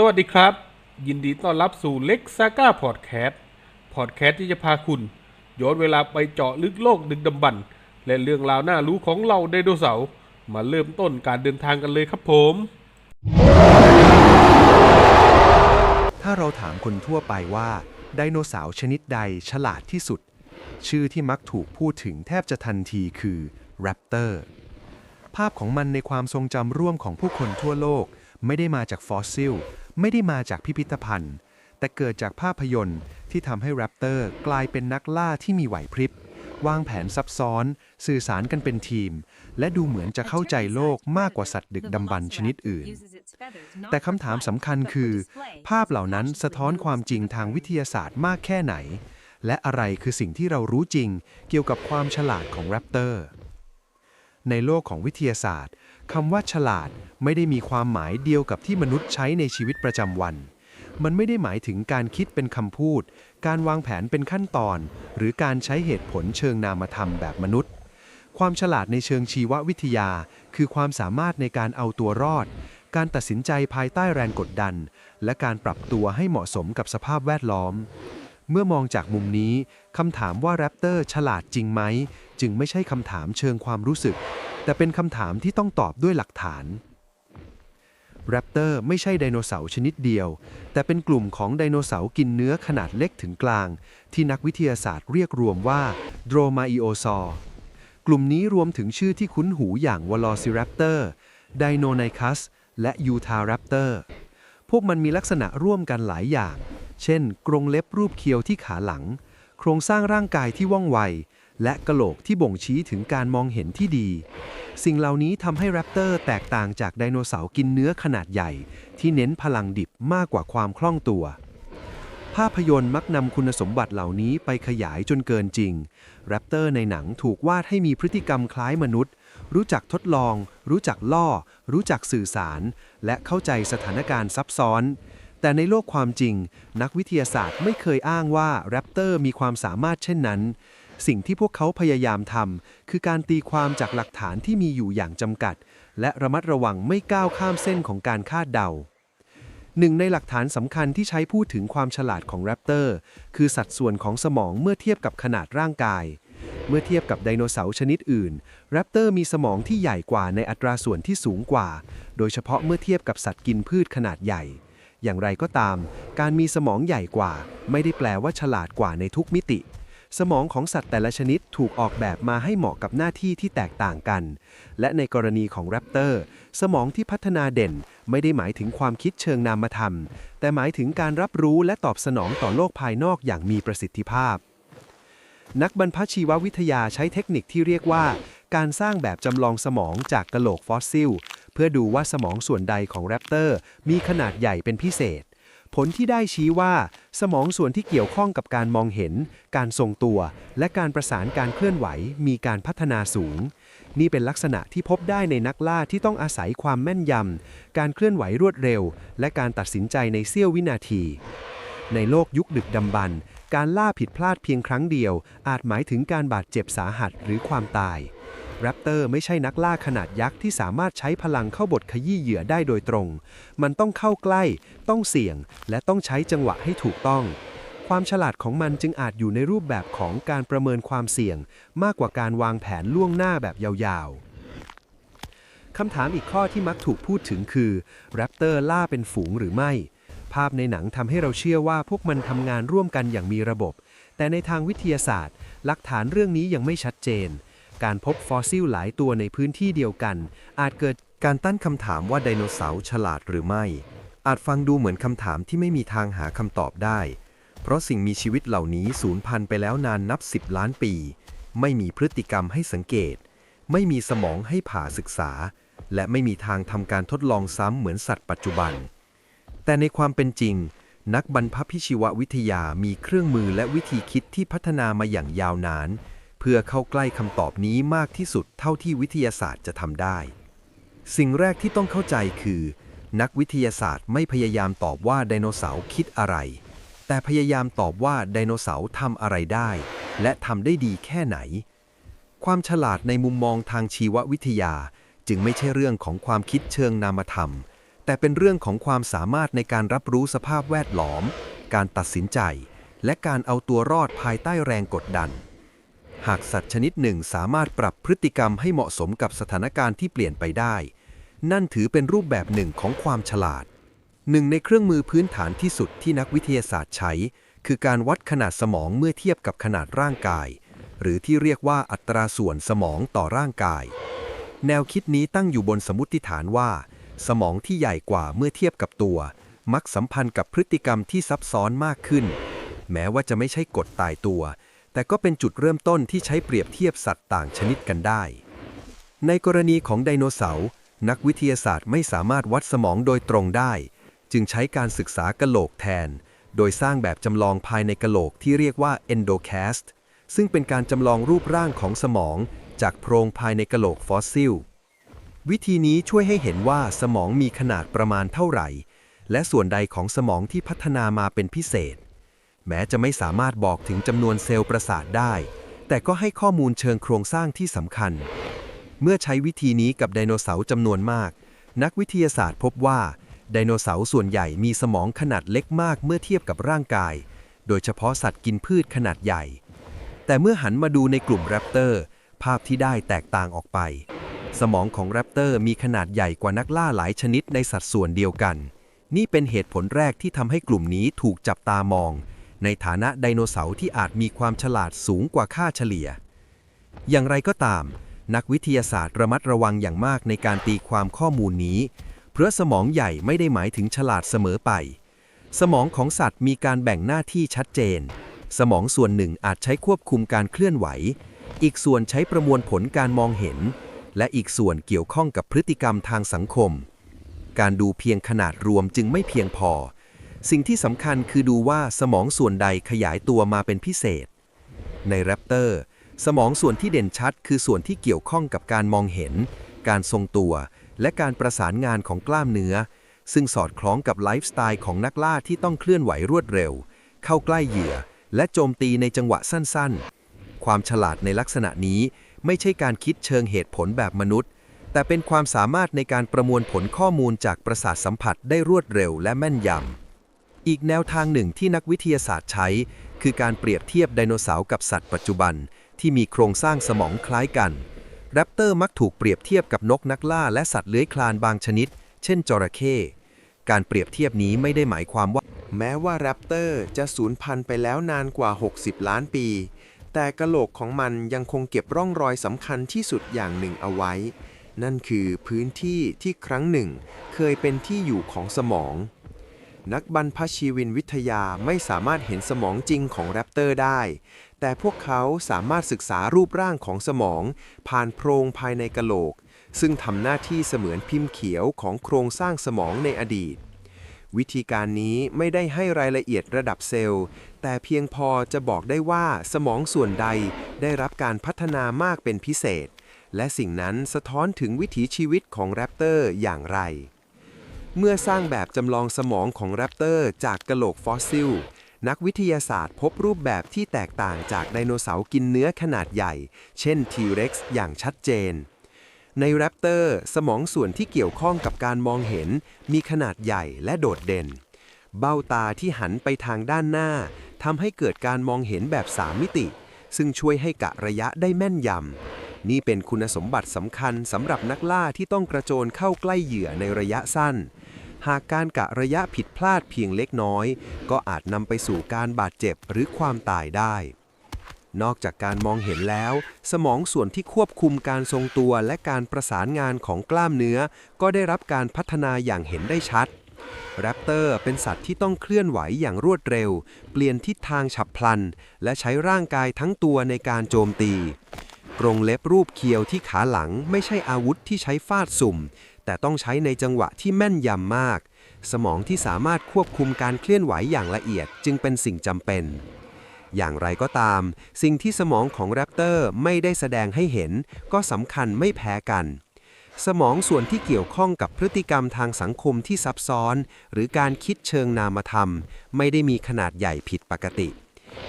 สวัสดีครับ ยินดีต้อนรับสู่เล็กซาก้าพอดแคสต์พอดแคสต์ที่จะพาคุณย้อนเวลาไปเจาะลึกโลกดึกดำบรรพ์และเรื่องราวน่ารู้ของเราไดโนเสาร์มาเริ่มต้นการเดินทางกันเลยครับผม ถ้าเราถามคนทั่วไปว่าไดโนเสาร์ชนิดใดฉลาดที่สุด ชื่อที่มักถูกพูดถึงแทบจะทันทีคือแรปเตอร์ภาพของมันในความทรงจำร่วมของผู้คนทั่วโลกไม่ได้มาจากฟอสซิล ไม่ได้มาจากพิพิธภัณฑ์ แต่เกิดจากภาพยนตร์ที่ทำให้แรปเตอร์กลายเป็นนักล่าที่มีไหวพริบ วางแผนซับซ้อน สื่อสารกันเป็นทีม และดูเหมือนจะเข้าใจโลกมากกว่าสัตว์ดึกดำบรรชนิดอื่น แต่คำถามสำคัญคือ ภาพเหล่านั้นสะท้อนความจริงทางวิทยาศาสตร์มากแค่ไหน และอะไรคือสิ่งที่เรารู้จริง เกี่ยวกับความฉลาดของแรปเตอร์ในโลกของวิทยาศาสตร์ คำว่าฉลาดไม่ได้มีความหมายเดียวกับที่มนุษย์ใช้ในชีวิตประจำวัน มันไม่ได้หมายถึงการคิดเป็นคำพูด การวางแผนเป็นขั้นตอน หรือการใช้เหตุผลเชิงนามธรรมแบบมนุษย์ ความฉลาดในเชิงชีววิทยา คือความสามารถในการเอาตัวรอด การตัดสินใจภายใต้แรงกดดัน และการปรับตัวให้เหมาะสมกับสภาพแวดล้อม เมื่อมองจากมุมนี้คำถามว่าแรปเตอร์ฉลาดจริงไหม จึงไม่ใช่คำถามเชิงความรู้สึก แต่เป็นคำถามที่ต้องตอบด้วยหลักฐานแรปเตอร์ไม่ใช่ไดโนเสาร์ชนิดเดียว แต่เป็นกลุ่มของไดโนเสาร์กินเนื้อขนาดเล็กถึงกลาง ที่นักวิทยาศาสตร์เรียกรวมว่าโดรมา i โอซอร์กลุ่มนี้รวมถึงชื่อที่คุ้นหูอย่างว e ล o ซิ r ร p เตอร์ไดโนไนคัสและยูทา r รปเตอร์พวกมันมีลักษณะร่วมกันหลายอย่าง เช่น กรงเล็บรูปเคียวที่ขาหลัง โครงสร้างร่างกายที่ว่องไว และกะโหลกที่บ่งชี้ถึงการมองเห็นที่ดี สิ่งเหล่านี้ทำให้แรปเตอร์แตกต่างจากไดโนเสาร์กินเนื้อขนาดใหญ่ ที่เน้นพลังดิบมากกว่าความคล่องตัว ภาพยนตร์มักนำคุณสมบัติเหล่านี้ไปขยายจนเกินจริง แรปเตอร์ในหนังถูกวาดให้มีพฤติกรรมคล้ายมนุษย์ รู้จักทดลอง รู้จักล่อ รู้จักสื่อสาร และเข้าใจสถานการณ์ซับซ้อนแต่ในโลกความจริง นักวิทยาศาสตร์ไม่เคยอ้างว่าแรปเตอร์มีความสามารถเช่นนั้น สิ่งที่พวกเขาพยายามทำคือการตีความจากหลักฐานที่มีอยู่อย่างจำกัด และระมัดระวังไม่ก้าวข้ามเส้นของการคาดเดาหนึ่งในหลักฐานสำคัญที่ใช้พูดถึงความฉลาดของแรปเตอร์คือสัดส่วนของสมองเมื่อเทียบกับขนาดร่างกาย เมื่อเทียบกับไดโนเสาร์ชนิดอื่น แรปเตอร์มีสมองที่ใหญ่กว่าในอัตราส่วนที่สูงกว่า โดยเฉพาะเมื่อเทียบกับสัตว์กินพืชขนาดใหญ่ อย่างไรก็ตาม การมีสมองใหญ่กว่า ไม่ได้แปลว่าฉลาดกว่าในทุกมิติ สมองของสัตว์แต่ละชนิดถูกออกแบบมาให้เหมาะกับหน้าที่ที่แตกต่างกัน และในกรณีของแรปเตอร์ สมองที่พัฒนาเด่นไม่ได้หมายถึงความคิดเชิงนามธรรม แต่หมายถึงการรับรู้และตอบสนองต่อโลกภายนอกอย่างมีประสิทธิภาพ นักบรรพชีววิทยาใช้เทคนิคที่เรียกว่า การสร้างแบบจำลองสมองจากกะโหลกฟอสซิล เพื่อดูว่าสมองส่วนใดของแรปเตอร์มีขนาดใหญ่เป็นพิเศษ ผลที่ได้ชี้ว่า สมองส่วนที่เกี่ยวข้องกับการมองเห็น การทรงตัว และการประสานการเคลื่อนไหว มีการพัฒนาสูง นี่เป็นลักษณะที่พบได้ในนักล่าที่ต้องอาศัยความแม่นยำ การเคลื่อนไหวรวดเร็ว และการตัดสินใจในเสี้ยววินาที ในโลกยุคดึกดำบรรการล่าผิดพลาดเพียงครั้งเดียว อาจหมายถึงการบาดเจ็บสาหัสหรือความตาย แรปเตอร์ไม่ใช่นักล่าขนาดยักษ์ที่สามารถใช้พลังเข้าบทขยี้เหยื่อได้โดยตรง มันต้องเข้าใกล้ ต้องเสี่ยง และต้องใช้จังหวะให้ถูกต้อง ความฉลาดของมันจึงอาจอยู่ในรูปแบบของการประเมินความเสี่ยง มากกว่าการวางแผนล่วงหน้าแบบยาวๆคำถามอีกข้อที่มักถูกพูดถึงคือแรปเตอร์ล่าเป็นฝูงหรือไม่ ภาพในหนังทำให้เราเชื่อว่าพวกมันทำงานร่วมกันอย่างมีระบบ แต่ในทางวิทยาศาสตร์ หลักฐานเรื่องนี้ยังไม่ชัดเจน การพบฟอสซิลหลายตัวในพื้นที่เดียวกัน อาจเกิดการตั้งคำถามว่าไดโนเสาร์ฉลาดหรือไม่ อาจฟังดูเหมือนคำถามที่ไม่มีทางหาคำตอบได้ เพราะสิ่งมีชีวิตเหล่านี้สูญพันธุ์ไปแล้วนานนับ 10 ล้านปี ไม่มีพฤติกรรมให้สังเกต ไม่มีสมองให้ผ่าศึกษา และไม่มีทางทำการทดลองซ้ำเหมือนสัตว์ปัจจุบัน แต่ในความเป็นจริง นักบรรพพิชีววิทยามีเครื่องมือและวิธีคิดที่พัฒนามาอย่างยาวนาน เพื่อเข้าใกล้คำตอบนี้มากที่สุดเท่าที่วิทยาศาสตร์จะทำได้ สิ่งแรกที่ต้องเข้าใจคือ นักวิทยาศาสตร์ไม่พยายามตอบว่าไดโนเสาร์คิดอะไร แต่พยายามตอบว่าไดโนเสาร์ทำอะไรได้ และทำได้ดีแค่ไหน ความฉลาดในมุมมองทางชีววิทยาจึงไม่ใช่เรื่องของความคิดเชิงนามธรรม แต่เป็นเรื่องของความสามารถในการรับรู้สภาพแวดล้อม การตัดสินใจ และการเอาตัวรอดภายใต้แรงกดดัน หากสัตว์ชนิดหนึ่งสามารถปรับพฤติกรรมให้เหมาะสมกับสถานการณ์ที่เปลี่ยนไปได้ นั่นถือเป็นรูปแบบหนึ่งของความฉลาด หนึ่งในเครื่องมือพื้นฐานที่สุดที่นักวิทยาศาสตร์ใช้ คือการวัดขนาดสมองเมื่อเทียบกับขนาดร่างกาย หรือที่เรียกว่าอัตราส่วนสมองต่อร่างกาย แนวคิดนี้ตั้งอยู่บนสมมติฐานว่า สมองที่ใหญ่กว่าเมื่อเทียบกับตัว มักสัมพันธ์กับพฤติกรรมที่ซับซ้อนมากขึ้น แม้ว่าจะไม่ใช่กฎตายตัว แต่ก็เป็นจุดเริ่มต้นที่ใช้เปรียบเทียบสัตว์ต่างชนิดกันได้ ในกรณีของไดโนเสาร์นักวิทยาศาสตร์ไม่สามารถวัดสมองโดยตรงได้ จึงใช้การศึกษากะโหลกแทน โดยสร้างแบบจำลองภายในกะโหลกที่เรียกว่า endocast ซึ่งเป็นการจำลองรูปร่างของสมอง จากโพรงภายในกะโหลกฟอสซิล วิธีนี้ช่วยให้เห็นว่าสมองมีขนาดประมาณเท่าไหร่ และส่วนใดของสมองที่พัฒนามาเป็นพิเศษ แม้จะไม่สามารถบอกถึงจำนวนเซลล์ประสาทได้ แต่ก็ให้ข้อมูลเชิงโครงสร้างที่สำคัญ เมื่อใช้วิธีนี้กับไดโนเสาร์จำนวนมาก นักวิทยาศาสตร์พบว่าไดโนเสาร์ส่วนใหญ่มีสมองขนาดเล็กมากเมื่อเทียบกับร่างกาย โดยเฉพาะสัตว์กินพืชขนาดใหญ่ แต่เมื่อหันมาดูในกลุ่มแรปเตอร์ ภาพที่ได้แตกต่างออกไป สมองของแรปเตอร์มีขนาดใหญ่กว่านักล่าหลายชนิดในสัดส่วนเดียวกัน นี่เป็นเหตุผลแรกที่ทำให้กลุ่มนี้ถูกจับตามอง ในฐานะไดโนเสาร์ที่อาจมีความฉลาดสูงกว่าค่าเฉลี่ย อย่างไรก็ตาม นักวิทยาศาสตร์ระมัดระวังอย่างมากในการตีความข้อมูลนี้ เพราะสมองใหญ่ไม่ได้หมายถึงฉลาดเสมอไป สมองของสัตว์มีการแบ่งหน้าที่ชัดเจน สมองส่วนหนึ่งอาจใช้ควบคุมการเคลื่อนไหว อีกส่วนใช้ประมวลผลการมองเห็น และอีกส่วนเกี่ยวข้องกับพฤติกรรมทางสังคม การดูเพียงขนาดรวมจึงไม่เพียงพอ สิ่งที่สำคัญคือดูว่าสมองส่วนใดขยายตัวมาเป็นพิเศษ ในแรปเตอร์ สมองส่วนที่เด่นชัด คือส่วนที่เกี่ยวข้องกับการมองเห็น การทรงตัว และการประสานงานของกล้ามเนื้อ ซึ่งสอดคล้องกับไลฟ์สไตล์ของนักล่าที่ต้องเคลื่อนไหวรวดเร็ว เข้าใกล้เหยื่อ และโจมตีในจังหวะสั้นๆ ความฉลาดในลักษณะนี้ไม่ใช่การคิดเชิงเหตุผลแบบมนุษย์ แต่เป็นความสามารถในการประมวลผลข้อมูลจากประสาทสัมผัสได้รวดเร็วและแม่นยำ อีกแนวทางหนึ่งที่นักวิทยาศาสตร์ใช้ คือการเปรียบเทียบไดโนเสาร์กับสัตว์ปัจจุบัน ที่มีโครงสร้างสมองคล้ายกัน แรปเตอร์มักถูกเปรียบเทียบกับนกนักล่าและสัตว์เลื้อยคลานบางชนิด เช่นจระเข้การเปรียบเทียบนี้ไม่ได้หมายความว่า แม้ว่าแรปเตอร์จะสูญพันธุ์ไปแล้วนานกว่า 60 ล้านปี แต่กระโหลกของมันยังคงเก็บร่องรอยสำคัญที่สุดอย่างหนึ่งเอาไว้ นั่นคือพื้นที่ที่ครั้งหนึ่ง เคยเป็นที่อยู่ของสมอง นักบรรพชีวินวิทยาไม่สามารถเห็นสมองจริงของแรปเตอร์ได้ แต่พวกเขาสามารถศึกษารูปร่างของสมอง ผ่านโพรงภายในกะโหลก ซึ่งทำหน้าที่เสมือนพิมพ์เขียวของโครงสร้างสมองในอดีต วิธีการนี้ไม่ได้ให้รายละเอียดระดับเซลล์ แต่เพียงพอจะบอกได้ว่าสมองส่วนใดได้รับการพัฒนามากเป็นพิเศษ และสิ่งนั้นสะท้อนถึงวิถีชีวิตของแรปเตอร์อย่างไร เมื่อสร้างแบบจำลองสมองของแรปเตอร์จากกระโหลกฟอสซิล นักวิทยาศาสตร์พบรูปแบบที่แตกต่างจากไดโนเสาร์กินเนื้อขนาดใหญ่ เช่น T-Rex อย่างชัดเจน ในแรปเตอร์สมองส่วนที่เกี่ยวข้องกับการมองเห็น มีขนาดใหญ่และโดดเด่น เบ้าตาที่หันไปทางด้านหน้าทำให้เกิดการมองเห็นแบบ3มิติ ซึ่งช่วยให้กะระยะได้แม่นยำนี่เป็นคุณสมบัติสำคัญสำหรับนักล่าที่ต้องกระโจนเข้าใกล้เหยื่อในระยะสั้น หากการกะระยะผิดพลาดเพียงเล็กน้อย ก็อาจนำไปสู่การบาดเจ็บหรือความตายได้ นอกจากการมองเห็นแล้ว สมองส่วนที่ควบคุมการทรงตัวและการประสานงานของกล้ามเนื้อ ก็ได้รับการพัฒนาอย่างเห็นได้ชัดแรปเตอร์เป็นสัตว์ที่ต้องเคลื่อนไหวอย่างรวดเร็ว เปลี่ยนทิศทางฉับพลัน และใช้ร่างกายทั้งตัวในการโจมตี กรงเล็บรูปเคียวที่ขาหลังไม่ใช่อาวุธที่ใช้ฟาดสุ่ม แต่ต้องใช้ในจังหวะที่แม่นยำมาก สมองที่สามารถควบคุมการเคลื่อนไหวอย่างละเอียดจึงเป็นสิ่งจำเป็น อย่างไรก็ตาม สิ่งที่สมองของแรปเตอร์ไม่ได้แสดงให้เห็น ก็สำคัญไม่แพ้กัน สมองส่วนที่เกี่ยวข้องกับพฤติกรรมทางสังคมที่ซับซ้อน หรือการคิดเชิงนามธรรม ไม่ได้มีขนาดใหญ่ผิดปกติ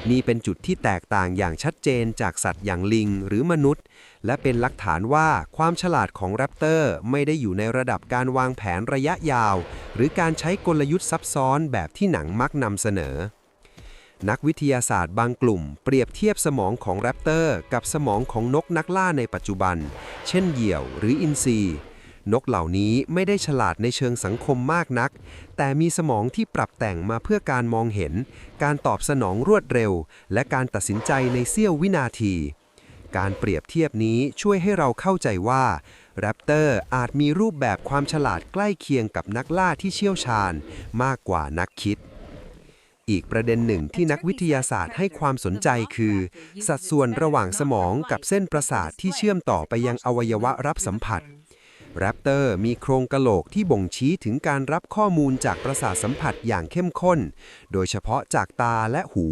นี่เป็นจุดที่แตกต่างอย่างชัดเจนจากสัตว์อย่างลิงหรือมนุษย์ และเป็นหลักฐานว่าความฉลาดของแรปเตอร์ไม่ได้อยู่ในระดับการวางแผนระยะยาว หรือการใช้กลยุทธ์ซับซ้อนแบบที่หนังมักนำเสนอ นักวิทยาศาสตร์บางกลุ่ม เปรียบเทียบสมองของแรปเตอร์กับสมองของนกนักล่าในปัจจุบัน เช่นเหยี่ยวหรืออินทรีนกเหล่านี้ไม่ได้ฉลาดในเชิงสังคมมากนัก แต่มีสมองที่ปรับแต่งมาเพื่อการมองเห็น การตอบสนองรวดเร็ว และการตัดสินใจในเสี้ยววินาที การเปรียบเทียบนี้ช่วยให้เราเข้าใจว่าแรปเตอร์อาจมีรูปแบบความฉลาดใกล้เคียงกับนักล่าที่เชี่ยวชาญมากกว่านักคิด อีกประเด็นหนึ่งที่นักวิทยาศาสตร์ให้ความสนใจคือ สัดส่วนระหว่างสมองกับเส้นประสาทที่เชื่อมต่อไปยังอวัยวะรับสัมผัส แรปเตอร์มีโครงกะโหลกที่บ่งชี้ถึงการรับข้อมูลจากประสาทสัมผัสอย่างเข้มข้น โดยเฉพาะจากตาและหู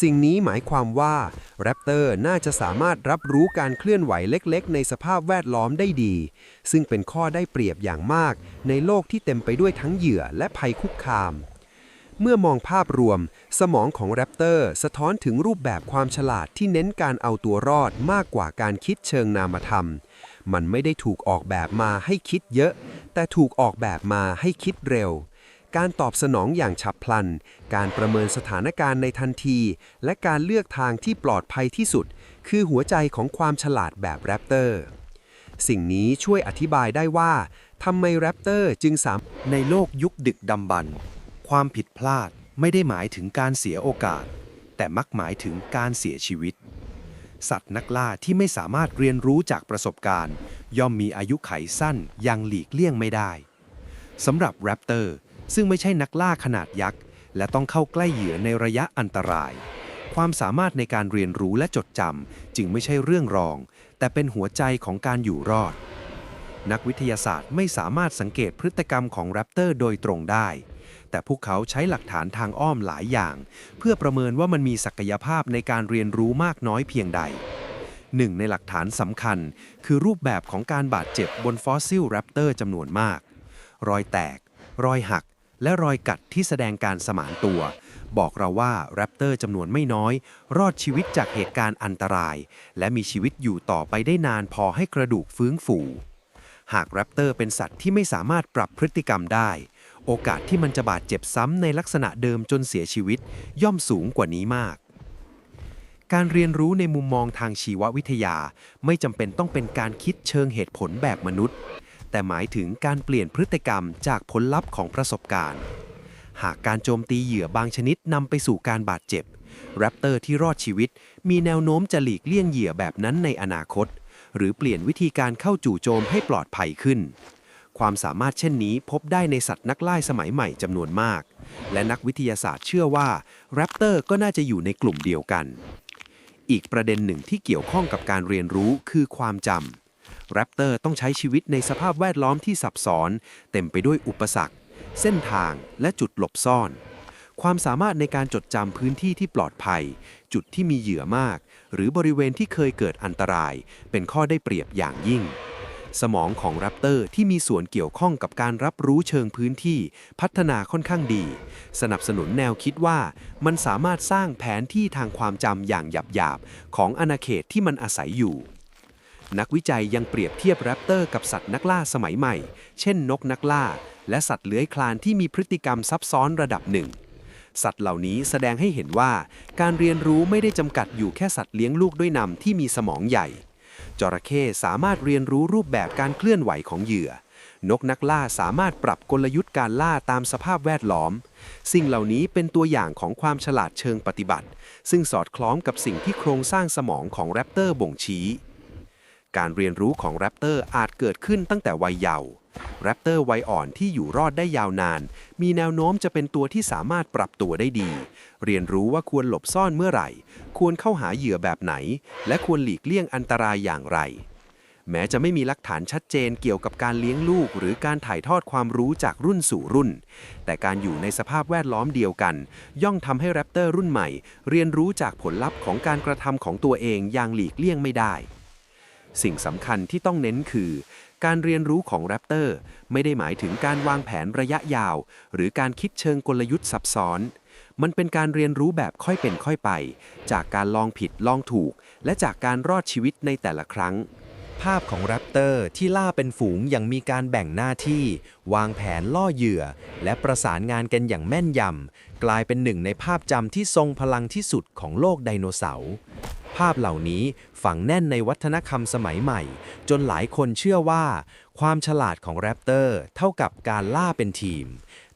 สิ่งนี้หมายความว่าแรปเตอร์น่าจะสามารถรับรู้การเคลื่อนไหวเล็กๆ ในสภาพแวดล้อมได้ดี ซึ่งเป็นข้อได้เปรียบอย่างมาก ในโลกที่เต็มไปด้วยทั้งเหยื่อและภัยคุกคามเมื่อมองภาพรวม สมองของแรปเตอร์สะท้อนถึงรูปแบบความฉลาดที่เน้นการเอาตัวรอดมากกว่าการคิดเชิงนามธรรม มันไม่ได้ถูกออกแบบมาให้คิดเยอะ แต่ถูกออกแบบมาให้คิดเร็ว การตอบสนองอย่างฉับพลัน การประเมินสถานการณ์ในทันที และการเลือกทางที่ปลอดภัยที่สุด คือหัวใจของความฉลาดแบบแรปเตอร์สิ่งนี้ช่วยอธิบายได้ว่าทำไมแรปเตอร์จึงสามในโลกยุคดึกดำบรรพ์ความผิดพลาดไม่ได้หมายถึงการเสียโอกาส แต่มักหมายถึงการเสียชีวิต สัตว์นักล่าที่ไม่สามารถเรียนรู้จากประสบการณ์ ย่อมมีอายุไขสั้นยังหลีกเลี่ยงไม่ได้สำหรับแรปเตอร์ซึ่งไม่ใช่นักล่าขนาดยักษ์ และต้องเข้าใกล้เหยื่อในระยะอันตราย ความสามารถในการเรียนรู้และจดจำจึงไม่ใช่เรื่องรอง แต่เป็นหัวใจของการอยู่รอด นักวิทยาศาสตร์ไม่สามารถสังเกตพฤติกรรมของแรปเตอร์โดยตรงได้ แต่พวกเขาใช้หลักฐานทางอ้อมหลายอย่าง เพื่อประเมินว่ามันมีศักยภาพในการเรียนรู้มากน้อยเพียงใดหนึ่งในหลักฐานสำคัญ คือรูปแบบของการบาดเจ็บบนฟอสซิลแรปเตอร์จำนวนมาก รอยแตก รอยหัก และรอยกัดที่แสดงการสมานตัว บอกเราว่าแรปเตอร์จำนวนไม่น้อย รอดชีวิตจากเหตุการณ์อันตราย และมีชีวิตอยู่ต่อไปได้นานพอให้กระดูกฟื้นฟู หากแรปเตอร์เป็นสัตว์ที่ไม่สามารถปรับพฤติกรรมได้ โอกาสที่มันจะบาดเจ็บซ้ำในลักษณะเดิมจนเสียชีวิต ย่อมสูงกว่านี้มาก การเรียนรู้ในมุมมองทางชีววิทยาไม่จำเป็นต้องเป็นการคิดเชิงเหตุผลแบบมนุษย์ แต่หมายถึงการเปลี่ยนพฤติกรรมจากผลลัพธ์ของประสบการณ์ หากการโจมตีเหยื่อบางชนิดนำไปสู่การบาดเจ็บ แรปเตอร์ที่รอดชีวิต มีแนวโน้มจะหลีกเลี่ยงเหยื่อแบบนั้นในอนาคต หรือเปลี่ยนวิธีการเข้าจู่โจมให้ปลอดภัยขึ้น ความสามารถเช่นนี้พบได้ในสัตว์นักล่าสมัยใหม่จำนวนมาก และนักวิทยาศาสตร์เชื่อว่าแรปเตอร์ก็น่าจะอยู่ในกลุ่มเดียวกัน อีกประเด็นหนึ่งที่เกี่ยวข้องกับการเรียนรู้คือความจำแรปเตอร์ต้องใช้ชีวิตในสภาพแวดล้อมที่ซับซ้อน เต็มไปด้วยอุปสรรค เส้นทางและจุดหลบซ่อน ความสามารถในการจดจำพื้นที่ที่ปลอดภัย จุดที่มีเหยื่อมาก หรือบริเวณที่เคยเกิดอันตราย เป็นข้อได้เปรียบอย่างยิ่ง สมองของแรปเตอร์ที่มีส่วนเกี่ยวข้องกับการรับรู้เชิงพื้นที่พัฒนาค่อนข้างดี สนับสนุนแนวคิดว่ามันสามารถสร้างแผนที่ทางความจำอย่างหยาบๆ ของอาณาเขตที่มันอาศัยอยู่ นักวิจัยยังเปรียบเทียบแรปเตอร์กับสัตว์นักล่าสมัยใหม่ เช่นนกนักล่า และสัตว์เลื้อยคลานที่มีพฤติกรรมซับซ้อนระดับหนึ่งสัตว์เหล่านี้แสดงให้เห็นว่า การเรียนรู้ไม่ได้จำกัดอยู่แค่สัตว์เลี้ยงลูกด้วยนำที่มีสมองใหญ่ จระเข้สามารถเรียนรู้รูปแบบการเคลื่อนไหวของเหยื่อ นกนักล่าสามารถปรับกลยุทธ์การล่าตามสภาพแวดล้อม สิ่งเหล่านี้เป็นตัวอย่างของความฉลาดเชิงปฏิบัติ ซึ่งสอดคล้องกับสิ่งที่โครงสร้างสมองของแรปเตอร์บ่งชี้ การเรียนรู้ของแรปเตอร์อาจเกิดขึ้นตั้งแต่วัยเยาว์ แรปเตอร์วัยอ่อนที่อยู่รอดได้ยาวนาน มีแนวโน้มจะเป็นตัวที่สามารถปรับตัวได้ดี เรียนรู้ว่าควรหลบซ่อนเมื่อไหร่ ควรเข้าหาเหยื่อแบบไหน และควรหลีกเลี่ยงอันตรายอย่างไร แม้จะไม่มีหลักฐานชัดเจนเกี่ยวกับการเลี้ยงลูก หรือการถ่ายทอดความรู้จากรุ่นสู่รุ่น แต่การอยู่ในสภาพแวดล้อมเดียวกัน ย่อมทำให้แรปเตอร์รุ่นใหม่ เรียนรู้จากผลลัพธ์ของการกระทำของตัวเองอย่างหลีกเลี่ยงไม่ได้สิ่งสำคัญที่ต้องเน้นคือ การเรียนรู้ของแรปเตอร์ไม่ได้หมายถึงการวางแผนระยะยาว หรือการคิดเชิงกลยุทธ์ซับซ้อน มันเป็นการเรียนรู้แบบค่อยเป็นค่อยไป จากการลองผิดลองถูก และจากการรอดชีวิตในแต่ละครั้ง ภาพของแรปเตอร์ที่ล่าเป็นฝูงอย่างมีการแบ่งหน้าที่ วางแผนล่อเหยื่อ และประสานงานกันอย่างแม่นยำกลายเป็นหนึ่งในภาพจำที่ทรงพลังที่สุดของโลกไดโนเสาร์ภาพเหล่านี้ ฝังแน่นในวัฒนธรรมสมัยใหม่ จนหลายคนเชื่อว่า ความฉลาดของแรปเตอร์เท่ากับการล่าเป็นทีม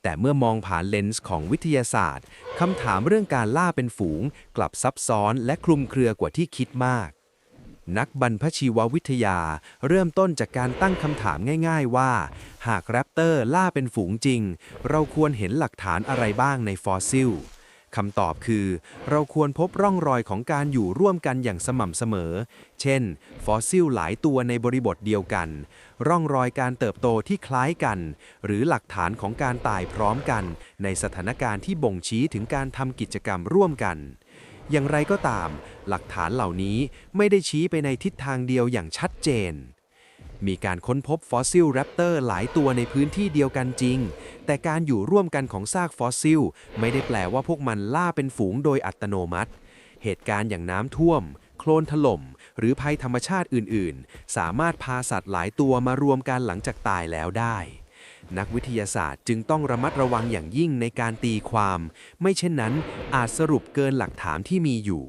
แต่เมื่อมองผ่านเลนส์ของวิทยาศาสตร์คำถามเรื่องการล่าเป็นฝูง กลับซับซ้อนและคลุมเครือกว่าที่คิดมากนักบรรพชีววิทยา เริ่มต้นจากการตั้งคำถามง่ายๆว่า หากแรปเตอร์ล่าเป็นฝูงจริง เราควรเห็นหลักฐานอะไรบ้างในฟอสซิล คำตอบคือ เราควรพบร่องรอยของการอยู่ร่วมกันอย่างสม่ำเสมอ เช่น ฟอสซิลหลายตัวในบริบทเดียวกัน ร่องรอยการเติบโตที่คล้ายกัน หรือหลักฐานของการตายพร้อมกัน ในสถานการณ์ที่บ่งชี้ถึงการทำกิจกรรมร่วมกัน อย่างไรก็ตาม หลักฐานเหล่านี้ไม่ได้ชี้ไปในทิศทางเดียวอย่างชัดเจน มีการค้นพบฟอสซิลแรปเตอร์หลายตัวในพื้นที่เดียวกันจริง แต่การอยู่ร่วมกันของซากฟอสซิล ไม่ได้แปลว่าพวกมันล่าเป็นฝูงโดยอัตโนมัติ เหตุการณ์อย่างน้ำท่วม โคลนถล่ม หรือภัยธรรมชาติอื่น ๆ สามารถพาสัตว์หลายตัวมารวมกันหลังจากตายแล้วได้ นักวิทยาศาสตร์จึงต้องระมัดระวังอย่างยิ่งในการตีความ ไม่เช่นนั้นอาจสรุปเกินหลักฐานที่มีอยู่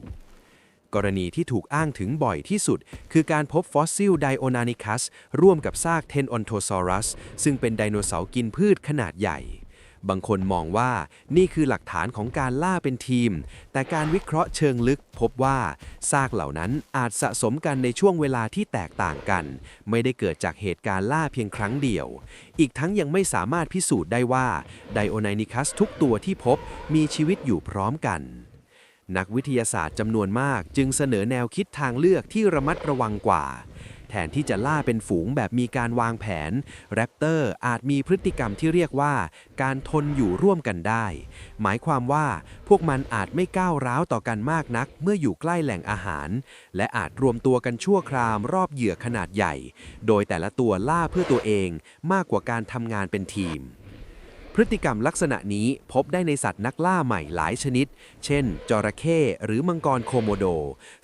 กรณีที่ถูกอ้างถึงบ่อยที่สุด คือการพบฟอสซิลไดโอนานิคัสร่วมกับซากเทนออนโทซอรัสซึ่งเป็นไดโนเสาร์กินพืชขนาดใหญ่ บางคนมองว่านี่คือหลักฐานของการล่าเป็นทีม แต่การวิเคราะห์เชิงลึกพบว่าซากเหล่านั้นอาจสะสมกันในช่วงเวลาที่แตกต่างกัน ไม่ได้เกิดจากเหตุการณ์ล่าเพียงครั้งเดียว อีกทั้งยังไม่สามารถพิสูจน์ได้ว่าไดโอนานิคัสทุกตัวที่พบมีชีวิตอยู่พร้อมกัน นักวิทยาศาสตร์จำนวนมากจึงเสนอแนวคิดทางเลือกที่ระมัดระวังกว่า แทนที่จะล่าเป็นฝูงแบบมีการวางแผน แรปเตอร์อาจมีพฤติกรรมที่เรียกว่า การทนอยู่ร่วมกันได้ หมายความว่าพวกมันอาจไม่ก้าวร้าวต่อกันมากนักเมื่ออยู่ใกล้แหล่งอาหาร และอาจรวมตัวกันชั่วครามรอบเหยื่อขนาดใหญ่ โดยแต่ละตัวล่าเพื่อตัวเองมากกว่าการทำงานเป็นทีม พฤติกรรมลักษณะนี้พบได้ในสัตว์นักล่าใหม่หลายชนิด เช่น จระเข้หรือมังกรโคโมโด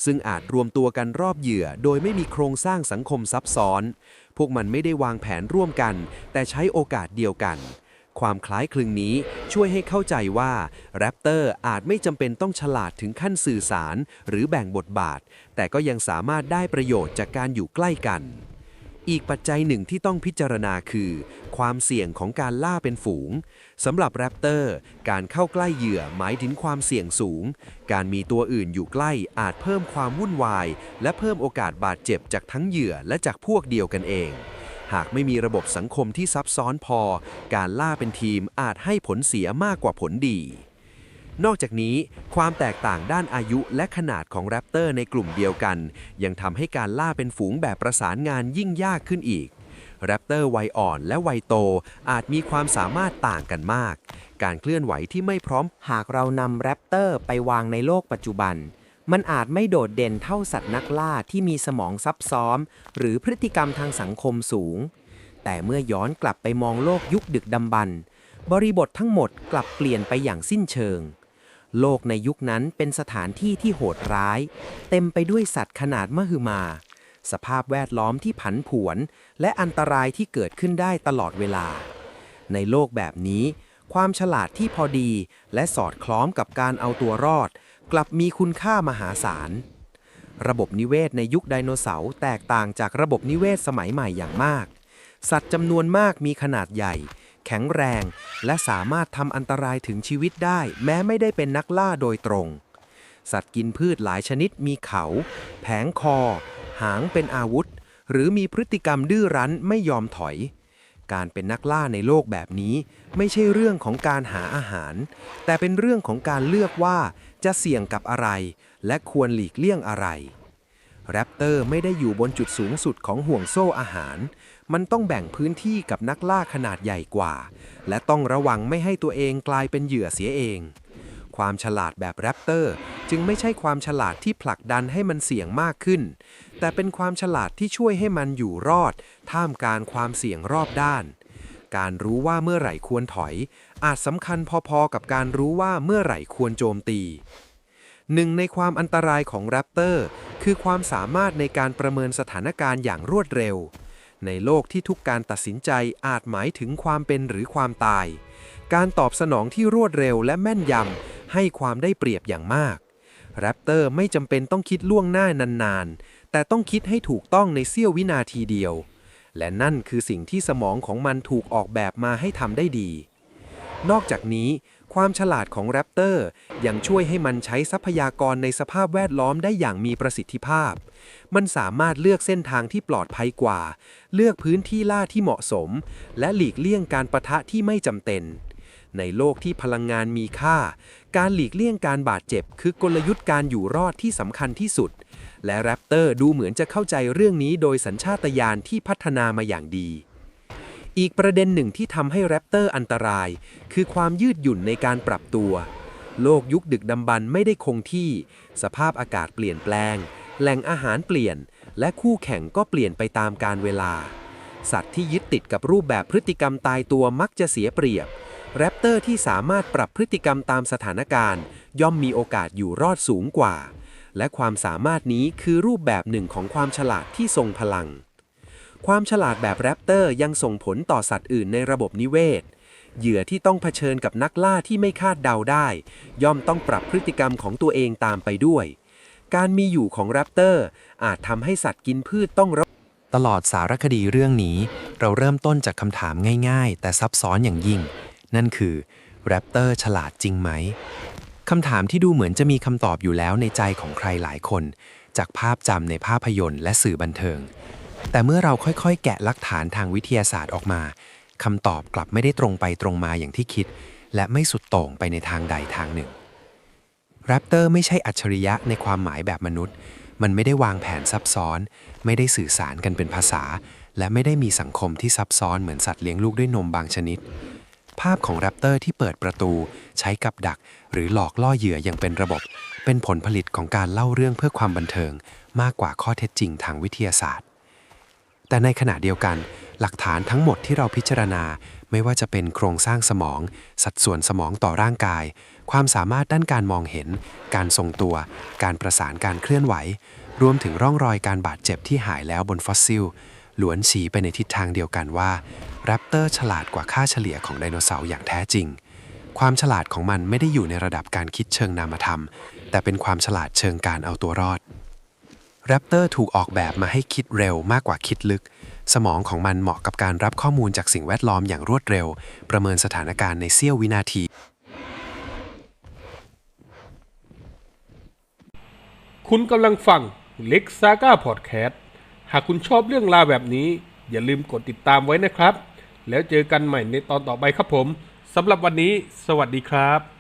ซึ่งอาจรวมตัวกันรอบเหยื่อ โดยไม่มีโครงสร้างสังคมซับซ้อน พวกมันไม่ได้วางแผนร่วมกัน แต่ใช้โอกาสเดียวกัน ความคล้ายคลึงนี้ช่วยให้เข้าใจว่าแรปเตอร์อาจไม่จำเป็นต้องฉลาดถึงขั้นสื่อสาร หรือแบ่งบทบาท แต่ก็ยังสามารถได้ประโยชน์จากการอยู่ใกล้กัน อีกปัจจัยหนึ่งที่ต้องพิจารณาคือ ความเสี่ยงของการล่าเป็นฝูงสำหรับแรปเตอร์ การเข้าใกล้เหยื่อหมายถึงความเสี่ยงสูง การมีตัวอื่นอยู่ใกล้อาจเพิ่มความวุ่นวาย และเพิ่มโอกาสบาดเจ็บจากทั้งเหยื่อและจากพวกเดียวกันเอง หากไม่มีระบบสังคมที่ซับซ้อนพอ การล่าเป็นทีมอาจให้ผลเสียมากกว่าผลดี นอกจากนี้ ความแตกต่างด้านอายุและขนาดของแรปเตอร์ในกลุ่มเดียวกัน ยังทำให้การล่าเป็นฝูงแบบประสานงานยิ่งยากขึ้นอีก แรปเตอร์วัยอ่อนและวัยโตอาจมีความสามารถต่างกันมาก การเคลื่อนไหวที่ไม่พร้อม หากเรานำแรปเตอร์ไปวางในโลกปัจจุบัน มันอาจไม่โดดเด่นเท่าสัตว์นักล่าที่มีสมองซับซ้อนหรือพฤติกรรมทางสังคมสูง แต่เมื่อย้อนกลับไปมองโลกยุคดึกดำบรรพ์บริบททั้งหมดกลับเปลี่ยนไปอย่างสิ้นเชิง โลกในยุคนั้นเป็นสถานที่ที่โหดร้าย เต็มไปด้วยสัตว์ขนาดมหึมา สภาพแวดล้อมที่ผันผวน และอันตรายที่เกิดขึ้นได้ตลอดเวลา ในโลกแบบนี้ ความฉลาดที่พอดี และสอดคล้องกับการเอาตัวรอด กลับมีคุณค่ามหาศาล ระบบนิเวศในยุคไดโนเสาร์แตกต่างจากระบบนิเวศสมัยใหม่อย่างมาก สัตว์จำนวนมากมีขนาดใหญ่ แข็งแรง และสามารถทำอันตรายถึงชีวิตได้ แม้ไม่ได้เป็นนักล่าโดยตรง สัตว์กินพืชหลายชนิดมีเขา แผงคอ หางเป็นอาวุธ หรือมีพฤติกรรมดื้อรั้นไม่ยอมถอย การเป็นนักล่าในโลกแบบนี้ ไม่ใช่เรื่องของการหาอาหาร แต่เป็นเรื่องของการเลือกว่าจะเสี่ยงกับอะไร และควรหลีกเลี่ยงอะไรแรปเตอร์ไม่ได้อยู่บนจุดสูงสุดของห่วงโซ่อาหาร มันต้องแบ่งพื้นที่กับนักล่าขนาดใหญ่กว่า และต้องระวังไม่ให้ตัวเองกลายเป็นเหยื่อเสียเอง ความฉลาดแบบแรปเตอร์จึงไม่ใช่ความฉลาดที่ผลักดันให้มันเสี่ยงมากขึ้น แต่เป็นความฉลาดที่ช่วยให้มันอยู่รอด ท่ามกลางความเสี่ยงรอบด้าน การรู้ว่าเมื่อไหร่ควรถอย อาจสำคัญพอๆกับการรู้ว่าเมื่อไหร่ควรโจมตีหนึ่งในความอันตรายของแรปเตอร์คือความสามารถในการประเมินสถานการณ์อย่างรวดเร็ว ในโลกที่ทุกการตัดสินใจอาจหมายถึงความเป็นหรือความตาย การตอบสนองที่รวดเร็วและแม่นยำให้ความได้เปรียบอย่างมาก แรปเตอร์ไม่จำเป็นต้องคิดล่วงหน้านานๆ แต่ต้องคิดให้ถูกต้องในเสี้ยววินาทีเดียว และนั่นคือสิ่งที่สมองของมันถูกออกแบบมาให้ทำได้ดี นอกจากนี้ ความฉลาดของแรปเตอร์ยังช่วยให้มันใช้ทรัพยากรในสภาพแวดล้อมได้อย่างมีประสิทธิภาพ มันสามารถเลือกเส้นทางที่ปลอดภัยกว่า เลือกพื้นที่ล่าที่เหมาะสม และหลีกเลี่ยงการประทะที่ไม่จำเป็น ในโลกที่พลังงานมีค่า การหลีกเลี่ยงการบาดเจ็บ คือกลยุทธ์การอยู่รอดที่สำคัญที่สุด และแรปเตอร์ดูเหมือนจะเข้าใจเรื่องนี้โดยสัญชาตญาณที่พัฒนามาอย่างดี อีกประเด็นหนึ่งที่ทำให้แรปเตอร์อันตราย คือความยืดหยุ่นในการปรับตัว โลกยุคดึกดำบรรพ์ไม่ได้คงที่ สภาพอากาศเปลี่ยนแปลง แหล่งอาหารเปลี่ยน และคู่แข่งก็เปลี่ยนไปตามกาลเวลา สัตว์ที่ยึดติดกับรูปแบบพฤติกรรมตายตัวมักจะเสียเปรียบ แรปเตอร์ที่สามารถปรับพฤติกรรมตามสถานการณ์ ย่อมมีโอกาสอยู่รอดสูงกว่า และความสามารถนี้คือรูปแบบหนึ่งของความฉลาดที่ทรงพลัง ความฉลาดแบบแรปเตอร์ยังส่งผลต่อสัตว์อื่นในระบบนิเวศ เหยื่อที่ต้องเผชิญกับนักล่าที่ไม่คาดเดาได้ ย่อมต้องปรับพฤติกรรมของตัวเองตามไปด้วย การมีอยู่ของแรปเตอร์อาจทำให้สัตว์กินพืชต้องระตลอดสารคดีเรื่องนี้ เราเริ่มต้นจากคำถามง่ายๆ แต่ซับซ้อนอย่างยิ่ง นั่นคือแรปเตอร์ฉลาดจริงไหมคำถามที่ดูเหมือนจะมีคำตอบอยู่แล้วในใจของใครหลายคน จากภาพจำในภาพยนตร์และสื่อบันเทิง แต่เมื่อเราค่อยๆ แกะหลักฐานทางวิทยาศาสตร์ออกมาคำตอบกลับไม่ได้ตรงไปตรงมาอย่างที่คิด และไม่สุดโต่งไปในทางใดทางหนึ่งแรปเตอร์ไม่ใช่อัจฉริยะในความหมายแบบมนุษย์ มันไม่ได้วางแผนซับซ้อน ไม่ได้สื่อสารกันเป็นภาษา และไม่ได้มีสังคมที่ซับซ้อนเหมือนสัตว์เลี้ยงลูกด้วยนมบางชนิด ภาพของแรปเตอร์ที่เปิดประตู ใช้กับดัก หรือหลอกล่อเหยื่ออย่างเป็นระบบ เป็นผลผลิตของการเล่าเรื่องเพื่อความบันเทิง มากกว่าข้อเท็จจริงทางวิทยาศาสตร์ แต่ในขณะเดียวกัน หลักฐานทั้งหมดที่เราพิจารณา ไม่ว่าจะเป็นโครงสร้างสมอง สัดส่วนสมองต่อร่างกาย ความสามารถด้านการมองเห็น การทรงตัว การประสานการเคลื่อนไหว รวมถึงร่องรอยการบาดเจ็บที่หายแล้วบนฟอสซิลล้วนชี้ไปในทิศทางเดียวกันว่าแรปเตอร์ฉลาดกว่าค่าเฉลี่ยของไดโนเสาร์อย่างแท้จริง ความฉลาดของมันไม่ได้อยู่ในระดับการคิดเชิงนามธรรม แต่เป็นความฉลาดเชิงการเอาตัวรอด แรปเตอร์ถูกออกแบบมาให้คิดเร็วมากกว่าคิดลึก สมองของมันเหมาะกับการรับข้อมูลจากสิ่งแวดล้อมอย่างรวดเร็ว ประเมินสถานการณ์ในเสี้ยววินาที คุณกำลังฟังเล็กซาก้าพอดแคสต์หากคุณชอบเรื่องราวแบบนี้ อย่าลืมกดติดตามไว้นะครับ แล้วเจอกันใหม่ในตอนต่อไปครับผมสำหรับวันนี้ สวัสดีครับ